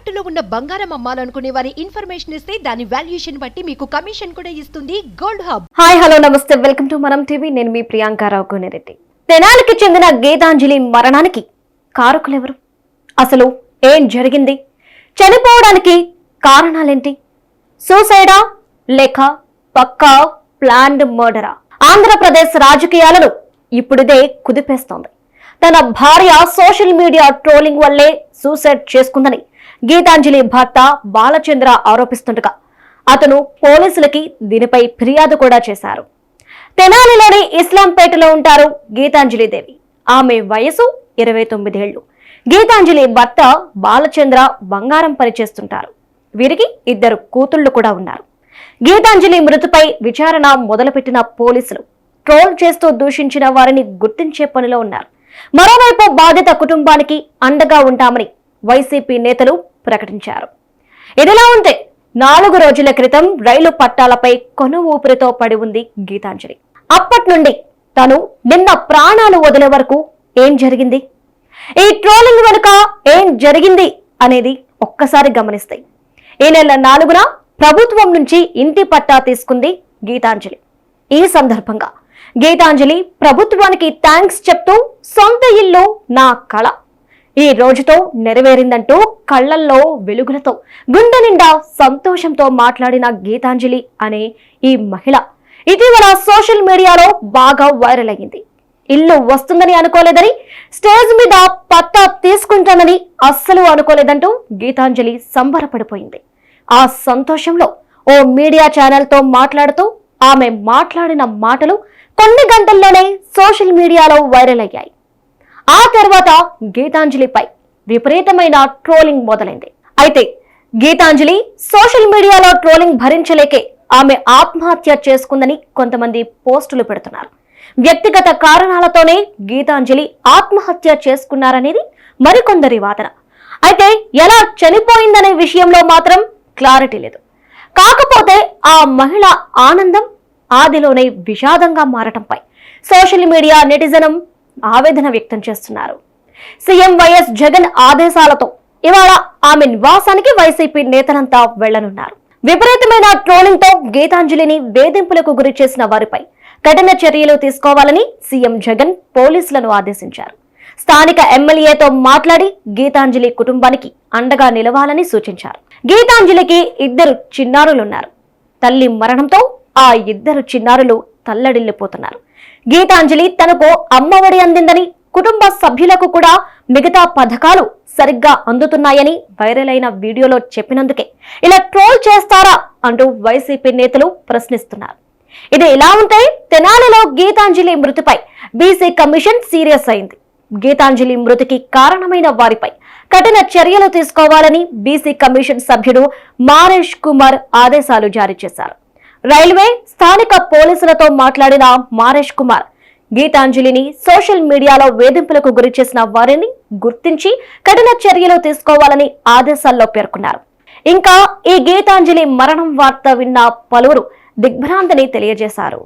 తాకట్టులో ఉన్న బంగారం అమ్మాలనుకునే వారి ఇన్ఫర్మేషన్ ఇస్తే దాని వాల్యుయేషన్ బట్టి మీకు కమిషన్ కూడా ఇస్తుంది గోల్డ్ హబ్. హాయ్ హలో నమస్తే. Welcome to Manam TV. నేను మీ ప్రియాంకారావు కోనేరెడ్డి. తెనాలికి చెందిన గీతాంజలి మరణానికి కారకులెవరు? అసలు ఏం జరిగింది? చనిపోవడానికి కారణాలేంటి? సూసైడా లేక పక్కా ప్లాన్డ్ మర్డరా? ఆంధ్రప్రదేశ్ రాజకీయాలను ఇప్పుడిదే కుదిపేస్తోంది. తన భార్య సోషల్ మీడియా ట్రోలింగ్ వల్లే సూసైడ్ చేసుకుందని గీతాంజలి భర్త బాలచంద్ర ఆరోపిస్తుండగా అతను పోలీసులకి దీనిపై ఫిర్యాదు కూడా చేశారు. తెనాలిలోని ఇస్లాంపేటలో ఉంటారు గీతాంజలి దేవి. ఆమె వయసు ఇరవై తొమ్మిదేళ్ళు గీతాంజలి భర్త బాలచంద్ర బంగారం పనిచేస్తుంటారు వీరికి ఇద్దరు కూతుళ్ళు కూడా ఉన్నారు. గీతాంజలి మృతిపై విచారణ మొదలుపెట్టిన పోలీసులు ట్రోల్ చేస్తూ దూషించిన వారిని గుర్తించే పనిలో ఉన్నారు. మరోవైపు బాధిత కుటుంబానికి అండగా ఉంటామని వైసీపీ నేతలు ప్రకటించారు. ఇదిలా ఉంటే నాలుగు రోజుల క్రితం రైలు పట్టాలపై కొను ఊపిరితో పడి ఉంది గీతాంజలి. అప్పటి నుండి తను నిన్న ప్రాణాలు వదిలే వరకు ఏం జరిగింది? ఈ ట్రోలింగ్ వెనుక ఏం జరిగింది అనేది ఒక్కసారి గమనిస్తాయి. ఈ నెల నాలుగున ప్రభుత్వం నుంచి ఇంటి పట్టా తీసుకుంది గీతాంజలి. ఈ సందర్భంగా గీతాంజలి ప్రభుత్వానికి థ్యాంక్స్ చెప్తూ సొంత ఇల్లు నా కళ. ఈ రోజుతో నెరవేరిందంటూ కళ్ళల్లో వెలుగులతో గుండె నిండా సంతోషంతో మాట్లాడిన గీతాంజలి అనే ఈ మహిళ ఇటీవల సోషల్ మీడియాలో బాగా వైరల్ అయ్యింది. ఇల్లు వస్తుందని అనుకోలేదని స్టేజ్ మీద పత్తా తీసుకుంటానని అస్సలు అనుకోలేదంటూ గీతాంజలి సంబరపడిపోయింది. ఆ సంతోషంలో ఓ మీడియా ఛానల్తో మాట్లాడుతూ ఆమె మాట్లాడిన మాటలు కొన్ని గంటల్లోనే సోషల్ మీడియాలో వైరల్ అయ్యాయి. ఆ తర్వాత గీతాంజలిపై విపరీతమైన ట్రోలింగ్ మొదలైంది. అయితే గీతాంజలి సోషల్ మీడియాలో ట్రోలింగ్ భరించలేకే ఆమె ఆత్మహత్య చేసుకుందని కొంతమంది పోస్టులు పెడుతున్నారు. వ్యక్తిగత కారణాలతోనే గీతాంజలి ఆత్మహత్య చేసుకున్నారనేది మరికొందరి వాదన. అయితే ఎలా చనిపోయిందనే విషయంలో మాత్రం క్లారిటీ లేదు. కాకపోతే ఆ మహిళ ఆనందం ఆదిలోనే విషాదంగా మారటంపై సోషల్ మీడియా నెటిజనం ఆవేదన వ్యక్తం చేస్తున్నారు. సీఎం వైఎస్ జగన్ ఆదేశాలతో ఇవాళ ఆమె నివాసానికి వైసీపీ నేతలంతా వెళ్ళనున్నారు విపరీతమైన ట్రోలింగ్తో గీతాంజలిని వేధింపులకు గురి చేసిన వారిపై కఠిన చర్యలు తీసుకోవాలని సీఎం జగన్ పోలీసులను ఆదేశించారు. స్థానిక ఎమ్మెల్యేతో మాట్లాడి గీతాంజలి కుటుంబానికి అండగా నిలవాలని సూచించారు. గీతాంజలికి ఇద్దరు చిన్నారులున్నారు. తల్లి మరణంతో ఆ ఇద్దరు చిన్నారులు తల్లడిల్లిపోతున్నారు. గీతాంజలి తనకు అమ్మఒడి అందిందని కుటుంబ సభ్యులకు కూడా మిగతా పథకాలు సరిగ్గా అందుతున్నాయని వైరల్ అయిన వీడియోలో చెప్పినందుకే. ఇలా ట్రోల్ చేస్తారా అంటూ వైసీపీ నేతలు ప్రశ్నిస్తున్నారు. ఇది ఇలా ఉంటే తెనాలిలో గీతాంజలి మృతిపై బీసీ కమిషన్ సీరియస్ అయింది. గీతాంజలి మృతికి కారణమైన వారిపై కఠిన చర్యలు తీసుకోవాలని బీసీ కమిషన్ సభ్యుడు మారేష్ కుమార్ ఆదేశాలు జారీ చేశారు. రైల్వే స్థానిక పోలీసులతో మాట్లాడిన మారేష్ కుమార్. గీతాంజలిని సోషల్ మీడియాలో వేధింపులకు గురి చేసిన వారిని గుర్తించి కఠిన చర్యలు తీసుకోవాలని ఆదేశాల్లో పేర్కొన్నారు. ఇంకా ఈ గీతాంజలి మరణం వార్త విన్న పలువురు దిగ్భ్రాంతిని తెలియజేశారు.